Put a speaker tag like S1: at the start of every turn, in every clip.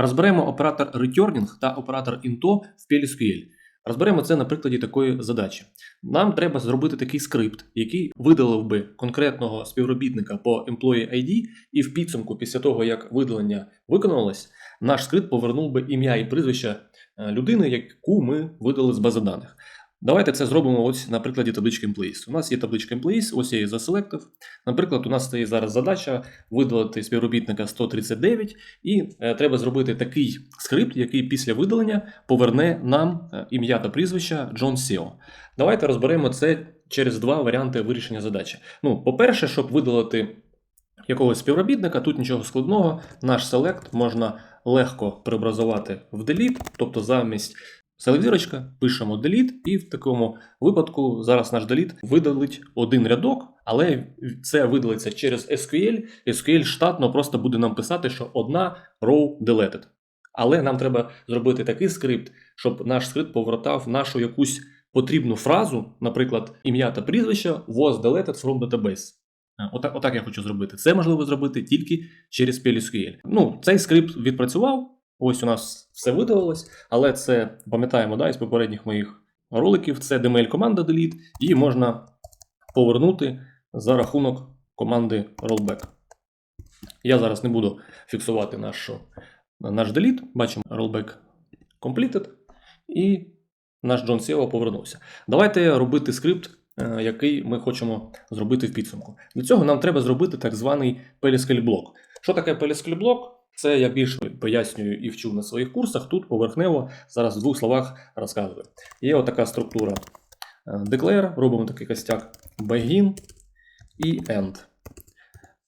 S1: Розберемо оператор returning та оператор into в PLSQL. Розберемо це на прикладі такої задачі. Нам треба зробити такий скрипт, який видалив би конкретного співробітника по employee ID, і в підсумку, після того як видалення виконалось, наш скрипт повернув би ім'я і прізвище е, людини, яку ми видали з бази даних. Давайте це зробимо ось на прикладі таблички Employees. У нас є табличка Employees, ось я її заселектив. Наприклад, у нас стоїть зараз задача видалити співробітника 139, і е, треба зробити такий скрипт, який після видалення поверне нам е, ім'я та прізвище Джон Сіо. Давайте розберемо це через два варіанти вирішення задачі. Ну, по-перше, щоб видалити якогось співробітника, тут нічого складного. Наш селект можна легко преобразувати в delete, тобто замість селект-зірочка пишемо delete, і в такому випадку зараз наш delete видалить один рядок, але це видалиться через SQL. SQL штатно просто буде нам писати, що одна row deleted. Але нам треба зробити такий скрипт, щоб наш скрипт повертав нашу якусь потрібну фразу, наприклад, ім'я та прізвище was deleted from database. Отак, отак я хочу зробити. Це можливо зробити тільки через PLSQL. Ну, цей скрипт відпрацював. Ось у нас все видалилось, але це пам'ятаємо да, із попередніх моїх роликів. Це DML команда delete, і можна повернути за рахунок команди rollback. Я зараз не буду фіксувати нашу, наш delete. Бачимо rollback completed, і наш John SEO повернувся. Давайте робити скрипт, е, який ми хочемо зробити в підсумку. Для цього нам треба зробити так званий PLSQL блок. Що таке PLSQL блок? Це я більше пояснюю і вчу на своїх курсах. Тут поверхнево зараз в двох словах розказую. Є отака структура е, declare, робимо такий костяк begin і end.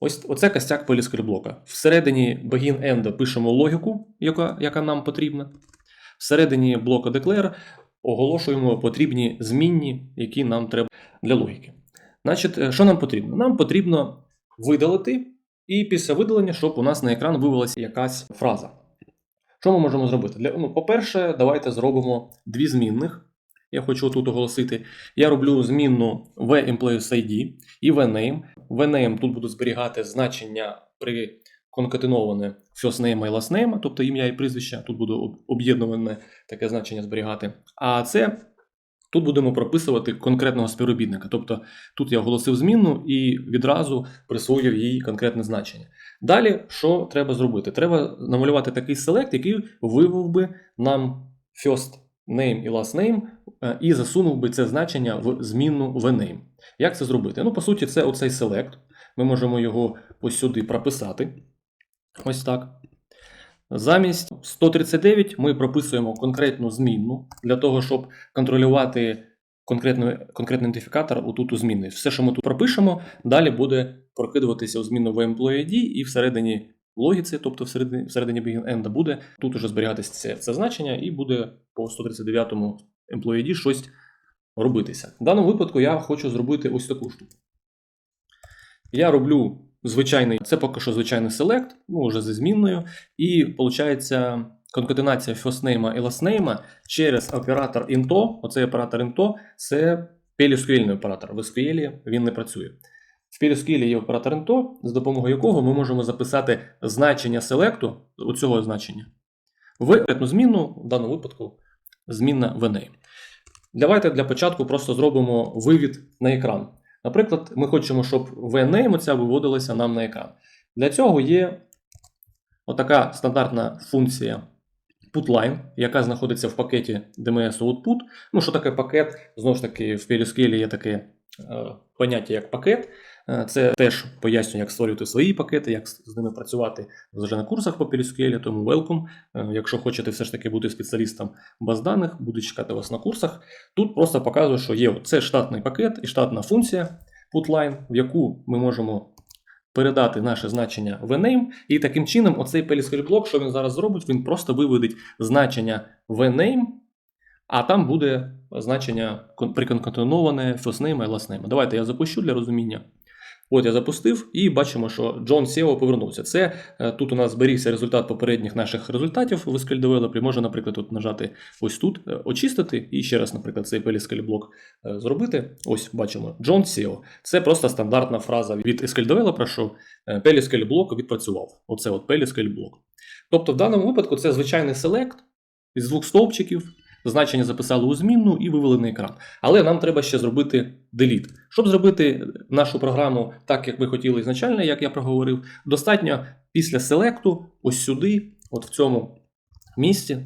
S1: Ось оце костяк PLSQL блока. Всередині begin end пишемо логіку, яка, яка нам потрібна. Всередині блока declare оголошуємо потрібні змінні, які нам треба для логіки. Значить, е, що нам потрібно? Нам потрібно видалити, і після видалення, щоб у нас на екран вивелася якась фраза. Що ми можемо зробити? Для, ну, по-перше, давайте зробимо дві змінних. Я хочу тут оголосити. Я роблю змінну v-employees-id і v-name. v-name тут буду зберігати значення при конкатеноване first name і last name, тобто ім'я і прізвище. Тут буду об'єднуване таке значення зберігати. А це тут будемо прописувати конкретного співробітника. Тобто тут я оголосив змінну і відразу присвоїв їй конкретне значення. Далі, що треба зробити? Треба намалювати такий селект, який вивів би нам first name і last name е, і засунув би це значення в змінну vname. Як це зробити? Ну, по суті, це оцей селект. Ми можемо його ось сюди прописати. Ось так. Замість 139 ми прописуємо конкретну змінну для того, щоб контролювати конкретний, конкретний ідентифікатор отут у зміни. Все, що ми тут пропишемо, далі буде прокидуватися у зміну в employee ID і всередині логіці, тобто всередині, всередині begin end буде тут уже зберігатися це, це значення, і буде по 139-му employee ID щось робитися. В даному випадку я хочу зробити ось таку штуку. Я роблю звичайний, це поки що звичайний селект, ну вже зі змінною, і виходить конкатенація first і last через оператор into. Оцей оператор into це PLSQL оператор. В SQL він не працює. В PLSQL є оператор into, з допомогою якого ми можемо записати значення селекту, оцього значення, в конкретну зміну, в даному випадку змінна VName. Давайте для початку просто зробимо вивід на екран. Наприклад, ми хочемо, щоб VName ця виводилася нам на екран. Для цього є отака стандартна функція putLine, яка знаходиться в пакеті DMS Output. Ну, що таке пакет? Знову ж таки, в PLSQL є таке поняття як пакет. Е, Це теж пояснює, як створювати свої пакети, як з з ними працювати вже на курсах по PLSQL, тому welcome. Е, Якщо хочете все ж таки бути спеціалістом баз даних, буду чекати вас на курсах. Тут просто показую, що є це штатний пакет і штатна функція putLine, в яку ми можемо передати наше значення vname, і таким чином оцей PLSQL блок, що він зараз зробить, він просто виведить значення vname, а там буде значення кон- приконкатеноване first name і last name. Давайте я запущу для розуміння. От я запустив, і бачимо, що Джон Сєво повернувся. Це е, тут у нас зберігся результат попередніх наших результатів в SQL Developer. Можна, наприклад, тут нажати ось тут, е, очистити, і ще раз, наприклад, цей PLSQL блок е, зробити. Ось бачимо Джон Сєво. Це просто стандартна фраза від SQL Developer, що PLSQL блок відпрацював. Оце от PLSQL блок. Тобто, в даному випадку це звичайний селект із двох стовпчиків. Значення записали у змінну і вивели на екран. Але нам треба ще зробити delete. Щоб зробити нашу програму так, як ви хотіли ізначально, як я проговорив, достатньо після селекту, ось сюди, от в цьому місці,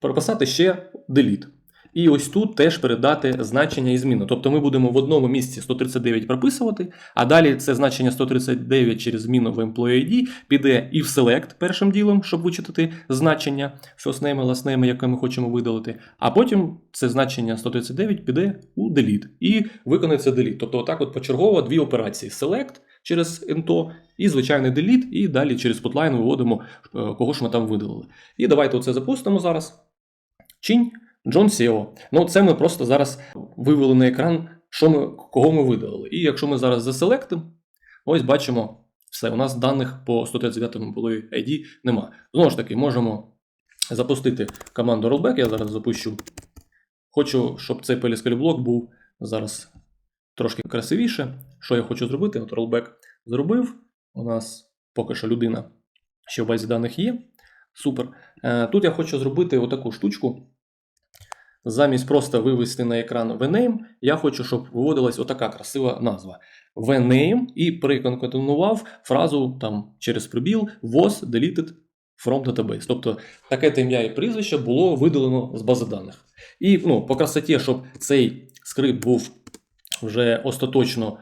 S1: прописати ще delete. І ось тут теж передати значення і зміну. Тобто ми будемо в одному місці 139 прописувати, а далі це значення 139 через зміну в Employee ID піде і в Select першим ділом, щоб вичитати значення first name, last name, яке ми хочемо видалити. А потім це значення 139 піде у delete і виконається delete. Тобто, отак от почергово дві операції: Select через ento і звичайний delete, і далі через putline виводимо, е, кого ж ми там видалили. І давайте оце запустимо зараз. Чинь. Джон Сєо. Ну, це ми просто зараз вивели на екран, що ми, кого ми видалили. І якщо ми зараз заселектимо, ось бачимо, все, у нас даних по 139 були ID нема. Знову ж таки, можемо запустити команду rollback. Я зараз запущу. Хочу, щоб цей PLSQL блок був зараз трошки красивіше. Що я хочу зробити? От rollback зробив. У нас поки що людина, що в базі даних є. Супер. Е, Тут я хочу зробити отаку штучку. Замість просто вивести на екран VName, я хочу, щоб виводилась отака красива назва. VName і приконкатенував фразу там через прибіл was deleted from database. Тобто таке те ім'я і прізвище було видалено з бази даних. І ну, по красоті, щоб цей скрипт був вже остаточно,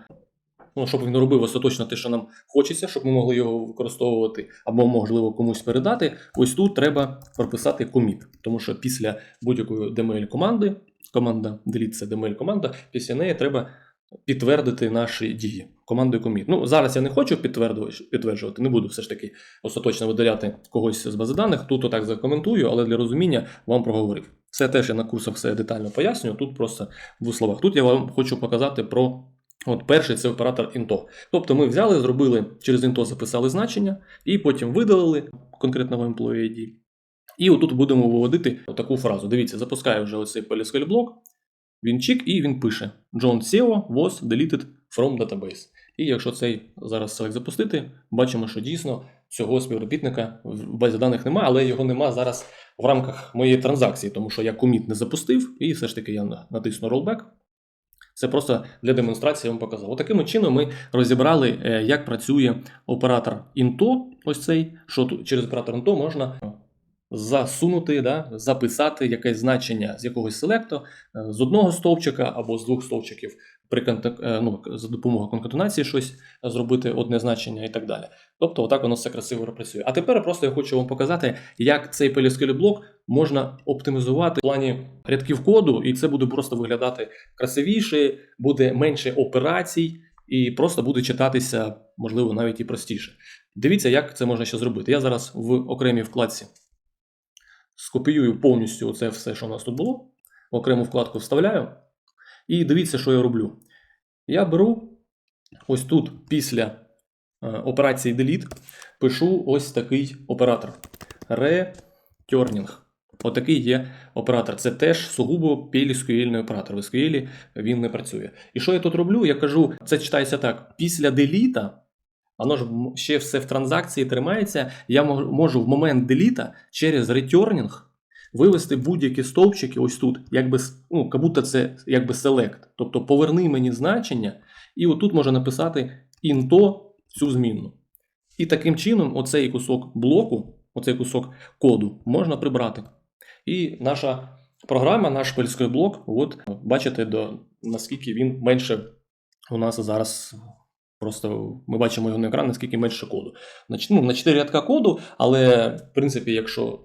S1: ну, щоб він робив остаточно те, що нам хочеться, щоб ми могли його використовувати або, можливо, комусь передати. Ось тут треба прописати commit, тому що після будь-якої DML команди, команда delete це DML команда, після неї треба підтвердити наші дії командою commit. Ну, зараз я не хочу підтверджувати, не буду все ж таки остаточно видаляти когось з бази даних. Тут отак закоментую, але для розуміння вам проговорив. Це теж я на курсах все детально пояснюю. Тут просто в двох словах. Тут я вам хочу показати про. От перший це оператор INTO. Тобто ми взяли, зробили через INTO записали значення, і потім видалили конкретного employee ID. І отут будемо виводити таку фразу. Дивіться, запускаю вже оцей PLSQL блок. Він чик і він пише: John SEO was deleted from database. І якщо цей зараз select запустити, бачимо, що дійсно цього співробітника в базі даних немає, але його нема зараз в рамках моєї транзакції, тому що я коміт не запустив, і все ж таки я натисну rollback. Це просто для демонстрації я вам показав. Отаким чином ми розібрали, е, як працює оператор INTO, ось цей, що через оператор INTO можна засунути, да, записати якесь значення з якогось селекту е, з одного стовпчика або з двох стовпчиків при е, ну, за допомогою конкатенації щось зробити одне значення і так далі. Тобто, отак воно все красиво працює. А тепер просто я хочу вам показати, як цей PLSQL блок можна оптимізувати в плані рядків коду, і це буде просто виглядати красивіше, буде менше операцій, і просто буде читатися, можливо, навіть і простіше. Дивіться, як це можна ще зробити. Я зараз в окремій вкладці скопіюю повністю це все, що у нас тут було. Окрему вкладку вставляю. І дивіться, що я роблю. Я беру ось тут після е, операції delete пишу ось такий оператор. Returning. Отакий є оператор. Це теж сугубо PLSQL оператор. В SQL він не працює. І що я тут роблю? Я кажу, це читається так: після деліта, воно ж ще все в транзакції тримається. Я можу в момент деліта через returning вивести будь-які стовпчики ось тут, якби ну, як будто це якби select. Тобто поверни мені значення, і отут можна написати into цю змінну. І таким чином, оцей кусок блоку, оцей кусок коду можна прибрати. І наша програма, наш польський блок, от бачите, до, наскільки він менше у нас зараз. Просто ми бачимо його на екрані, наскільки менше коду. Ну, на 4 рядка коду, але в принципі, якщо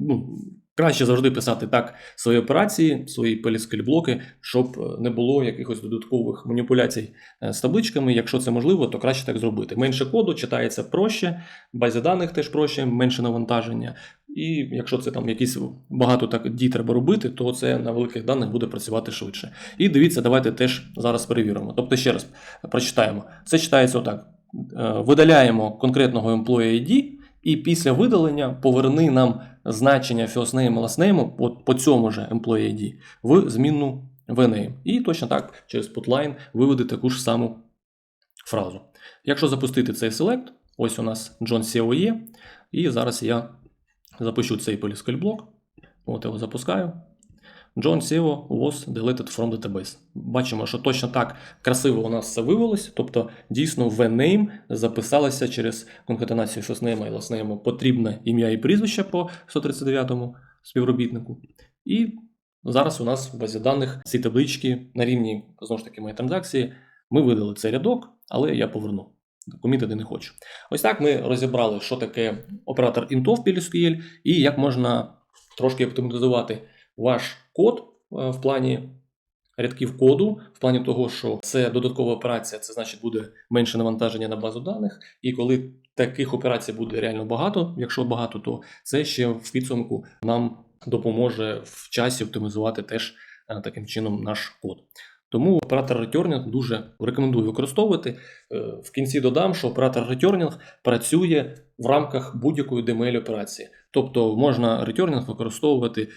S1: ну, краще завжди писати так свої операції, свої PLSQL блоки, щоб е, не було якихось додаткових маніпуляцій е, з табличками. Якщо це можливо, то краще так зробити. Менше коду читається проще, в даних теж проще, менше навантаження. І якщо це там якісь багато так дій треба робити, то це на великих даних буде працювати швидше. І дивіться, давайте теж зараз перевіримо. Тобто, ще раз прочитаємо. Це читається отак: Е, видаляємо конкретного employee ID, і після видалення поверни нам значення first name, last name от по цьому же employee ID в змінну vname. І точно так через putline виведе таку ж саму фразу. Якщо запустити цей select, ось у нас John SEO є, і зараз я запишу цей PolySQL блок. От його запускаю. John SEO was deleted from database. Бачимо, що точно так красиво у нас все вивелось, тобто дійсно в name записалося через конкатенацію first-name і last-name потрібне ім'я і прізвище по 139-му співробітнику. І зараз у нас в базі даних ці таблички на рівні знову ж таки моєї транзакції. Ми видали цей рядок, але я поверну. Комітити не хочу. Ось так ми розібрали, що таке оператор INTO в PLSQL і як можна трошки оптимізувати ваш код е, в плані рядків коду, в плані того, що це додаткова операція, це значить буде менше навантаження на базу даних. І коли таких операцій буде реально багато, якщо багато, то це ще в підсумку нам допоможе в часі оптимізувати теж е, таким чином наш код. Тому оператор returning дуже рекомендую використовувати. Е, В кінці додам, що оператор returning працює в рамках будь-якої DML операції. Тобто можна returning використовувати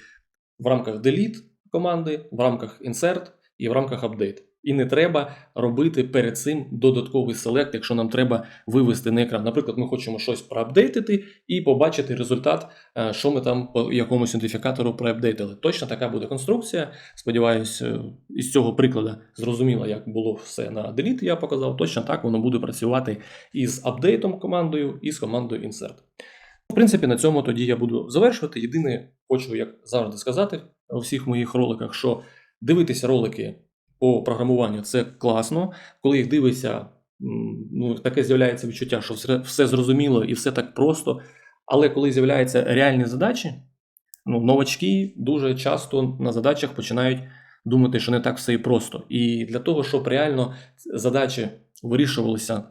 S1: в рамках delete команди, в рамках insert і в рамках update. І не треба робити перед цим додатковий селект, якщо нам треба вивести на екран. Наприклад, ми хочемо щось проапдейтити і побачити результат, е, що ми там по якомусь ідентифікатору проапдейтили. Точно така буде конструкція. Сподіваюсь, е, із цього прикладу зрозуміло, як було все на delete, я показав. Точно так воно буде працювати із апдейтом командою і з командою insert. В принципі, на цьому тоді я буду завершувати. Єдине, хочу, як завжди сказати у всіх моїх роликах, що дивитися ролики по програмуванню це класно. Коли їх дивишся, ну, таке з'являється відчуття, що все, все зрозуміло і все так просто. Але коли з'являються реальні задачі, ну, новачки дуже часто на задачах починають думати, що не так все і просто. І для того, щоб реально задачі вирішувалися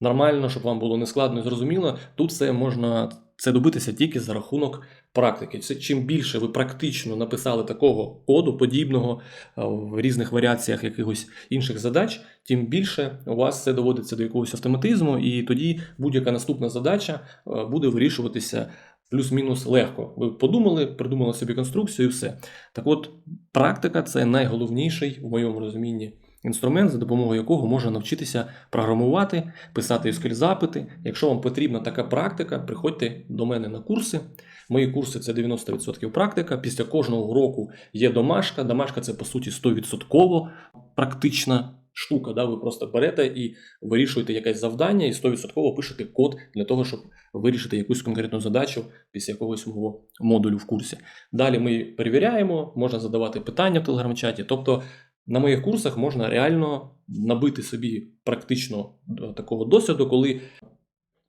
S1: нормально, щоб вам було нескладно і зрозуміло, тут це можна це добитися тільки за рахунок практики. Це чим більше ви практично написали такого коду, подібного е, в різних варіаціях якихось інших задач, тим більше у вас це доводиться до якогось автоматизму, і тоді будь-яка наступна задача е, буде вирішуватися. Плюс-мінус легко. Ви подумали, придумали собі конструкцію і все. Так от, практика це найголовніший, в моєму розумінні, інструмент, за допомогою якого можна навчитися програмувати, писати SQL запити. Якщо вам потрібна така практика, приходьте до мене на курси. Мої курси це 90% практика. Після кожного уроку є домашка. Домашка це по суті 100% практична штука. Да? Ви просто берете і вирішуєте якесь завдання, і 100% пишете код для того, щоб вирішити якусь конкретну задачу після якогось мого модулю в курсі. Далі ми перевіряємо, можна задавати питання в телеграм-чаті. Тобто на моїх курсах можна реально набити собі практично е, такого досвіду, коли.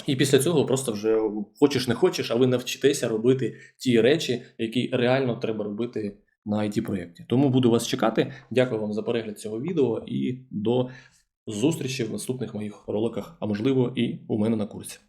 S1: І після цього просто вже хочеш не хочеш, а ви навчитеся робити ті речі, які реально треба робити на it проєкті. Тому буду вас чекати. Дякую вам за перегляд цього відео і до зустрічі в наступних моїх роликах, а можливо, і у мене на курсі.